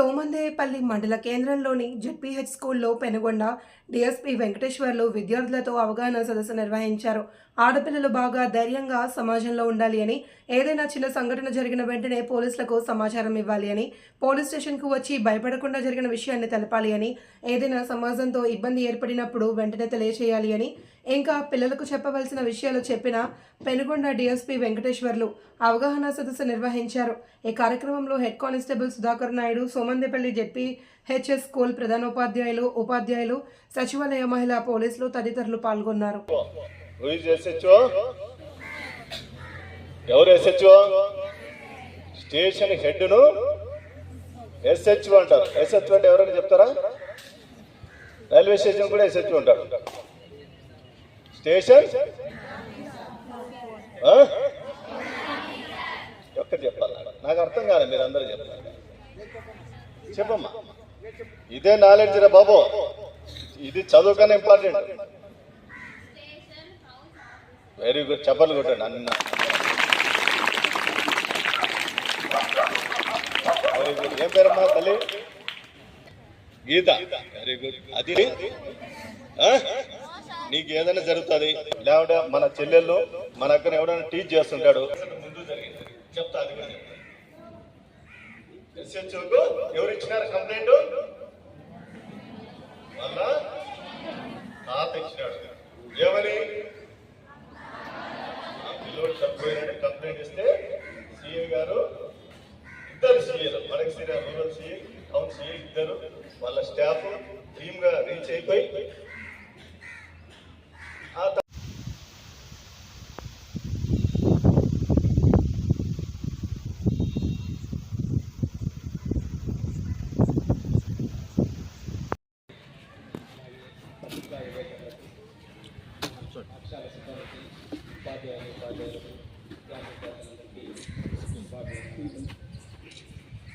సోమందేయపల్లి మండల కేంద్రంలోని జెడ్పీహెచ్ స్కూల్లో పెనుగొండ డిఎస్పీ వెంకటేశ్వర్లు విద్యార్థులతో అవగాహన సదస్సు నిర్వహించారు. ఆడపిల్లలు బాగా ధైర్యంగా సమాజంలో ఉండాలి అని ఏదైనా చిన్న సంఘటన జరిగిన వెంటనే పోలీసులకు సమాచారం ఇవ్వాలి అని పోలీస్ స్టేషన్కు వచ్చి భయపడకుండా జరిగిన విషయాన్ని తెలపాలి అని ఏదైనా సమాజంతో ఇబ్బంది ఏర్పడినప్పుడు వెంటనే తెలియచేయాలి అని ఇంకా పిల్లలకు చెప్పవలసిన విషయాలు చెప్పిన పెనుగొండ డిఎస్పీ వెంకటేశ్వర్లు అవగాహన సదస్సు నిర్వహించారు. ఈ కార్యక్రమంలో head constable Sudhakar Naidu Somandepalli ZP HS school ప్రధానోపాధ్యాయులు ఉపాధ్యాయులు సచివాలయ మహిళా పోలీసులు తదితరులు పాల్గొన్నారు. ఎవరు ఎస్హెచ్ఓ స్టేషన్ హెడ్ను ఎస్హెచ్ఓ అంటారు. ఎస్హెచ్ఓ అంటే ఎవరైనా చెప్తారా? రైల్వే స్టేషన్ కూడా ఎస్హెచ్ఓ ఉంటారు స్టేషన్? ఒక్కటి చెప్పాలి. నాకు అర్థం కాదు మీరు అందరూ చెప్పాలి చెప్పమ్మా. ఇదే నాలెడ్జ్ రా బాబు. ఇది చదువు ఇంపార్టెంట్ వెరీ గుడ్ చెప్పలు కొట్టండి అన్న. వెరీ గుడ్ ఏం పేరమ్మా తల్లి? గీత. వెరీ గుడ్ అది? ఆ? ఏదైనా జరుగుతుంది. లేకపోతే మన చెల్లెళ్ళు మన అక్కడ ఎవడైనా టీచ్ చేస్తుంటాడు. ముందు జరిగింది చెప్తా అది కూడా ఎవరు ఇచ్చినారు కంప్లైంట్? వాళ్ళ తాత ఇచ్చినాడు. ఏమని ఆ పిల్లోడు చనిపోయినట్టు కంప్లైంట్ ఇస్తే సీఏ గారు ఇద్దరు సీఏలు మనకి CA rural CA town CA ఇద్దరు వాళ్ళ స్టాఫ్ టీమ్గా రీచ్ అయిపోయి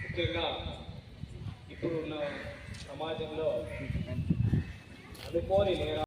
ముఖ్యంగా ఇప్పుడున్న సమాజంలో అనుకోని నేరాలు